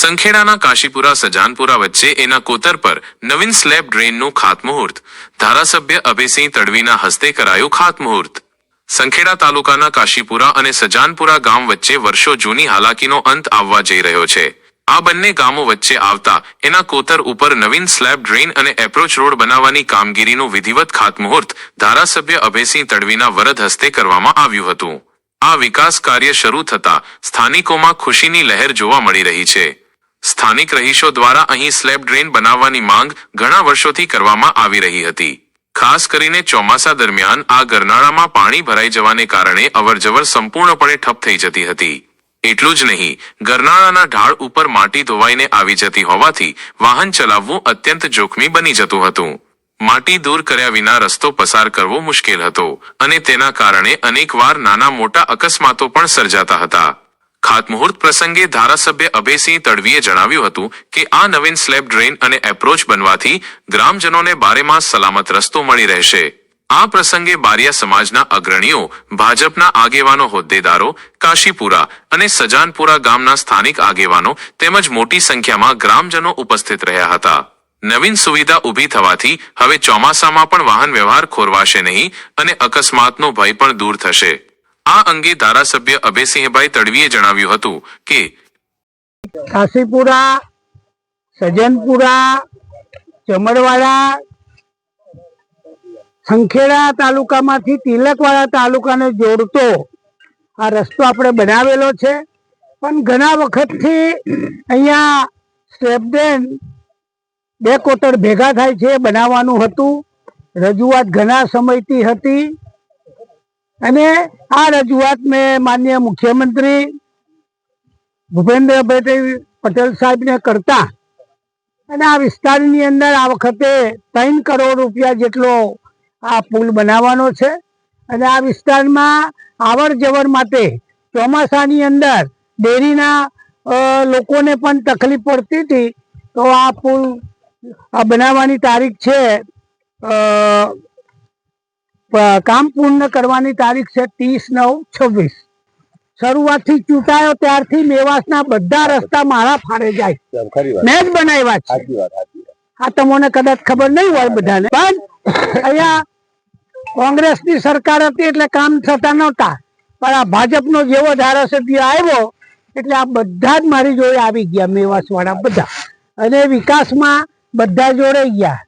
સંખેડાના કાશીપુરા, સજાનપુરા વચ્ચે એના કોતર પર નવીન સ્લેબ ડ્રેનનું ખાતમુહૂર્ત. ધારાસભ્ય અભયસિંહ તડવીના હસ્તે કરાયું ખાતમુહૂર્ત. સંખેડા તાલુકાના કાશીપુરા અને સજાનપુરા ગામ વચ્ચે વર્ષો જૂની હાલાકીનો અંત આવવા જઈ રહ્યો છે. આ બંને ગામો વચ્ચે આવતા એના કોતર ઉપર નવીન સ્લેબ ડ્રેન અને એપ્રોચ રોડ બનાવવાની કામગીરીનું વિધિવત ખાતમુહૂર્ત ધારાસભ્ય અભયસિંહ તડવીના વરદ હસ્તે કરવામાં આવ્યું હતું. આ વિકાસ કાર્ય શરૂ થતા સ્થાનિકોમાં ખુશીની લહેર જોવા મળી રહી છે. સ્થાનિક રહીશો દ્વારા અહીં સ્લેબ ડ્રેન બનાવવાની માંગ ઘણા વર્ષોથી કરવામાં આવી રહી હતી. ખાસ કરીને ચોમાસા દરમિયાન આ ગરનાળામાં પાણી ભરાઈ જવાને કારણે અવરજવર સંપૂર્ણપણે ઠપ થઈ જતી હતી. એટલું જ નહીં, ગરનાળાના ઢાળ ઉપર માટી ધોવાઈને આવી જતી હોવાથી વાહન ચલાવવું અત્યંત જોખમી બની જતું હતું. માટી દૂર કર્યા વિના રસ્તો પસાર કરવો મુશ્કેલ હતો અને તેના કારણે અનેકવાર નાના મોટા અકસ્માતો પણ સર્જાતા હતા. ખાતમુહૂર્ત પ્રસંગે ધારાસભ્ય અભયસિંહ તડવીએ જણાવ્યું હતું કે આ નવીન સ્લેબ ડ્રેન અને એપ્રોચ બનવાથી ગ્રામજનોને બારેમાસ સલામત રસ્તો મળી રહેશે. આ પ્રસંગે બારિયા સમાજના અગ્રણીઓ, ભાજપના આગેવાનો હોદ્દેદારો, કાશીપુરા અને સજાનપુરા ગામના સ્થાનિક આગેવાનો તેમજ મોટી સંખ્યામાં ગ્રામજનો ઉપસ્થિત રહ્યા હતા. નવીન સુવિધા ઊભી થવાથી હવે ચોમાસામાં પણ વાહન વ્યવહાર ખોરવાશે નહીં અને અકસ્માતનો ભય પણ દૂર થશે. આ અંગે ધારાસભ્ય અભયસિંહભાઈ તડવીએ જણાવ્યું હતું કે કાશીપુરા, સજનપુરા ચમડવાડા સંખેડા તાલુકામાંથી તિલકવાડા તાલુકાને જોડતો આ રસ્તો આપણે બનાવેલો છે. પણ ઘણા વખતથી અહીંયા સ્ટેપડેન બે કોટર ભેગા થાય છે બનાવવાનું હતું. રજૂઆત ઘણા સમયથી હતી. અને આ રજૂઆત મેં માન્ય મુખ્યમંત્રી ભૂપેન્દ્રભાઈ પટેલ સાહેબને કરતા અને આ વિસ્તારની અંદર આ વખતે ત્રણ કરોડ રૂપિયા જેટલો આ પુલ બનાવવાનો છે. અને આ વિસ્તારમાં આવર જવર માટે ચોમાસાની અંદર ડેરીના લોકોને પણ તકલીફ પડતી હતી. તો આ પુલ બનાવવાની તારીખ છે કામ પૂર્ણ કરવાની તારીખ છે ત્રીસ નવ છવ્વીસ. શરૂઆતથી ચૂંટાયો ત્યારથી મેવાસના બધા રસ્તા મારા ફાળે જાય. મેં જ બનાવ્યા છે. આ તમને કદાચ ખબર નહીં હોય બધાને પણ અહીંયા કોંગ્રેસની સરકાર હતી એટલે કામ થતા નહોતા. પણ આ ભાજપનો જેવો ધારાસભ્ય આવ્યો એટલે આ બધા જ મારી જોડે આવી ગયા મેવાસ વાળા બધા. અને વિકાસમાં બધા જોડે ગયા.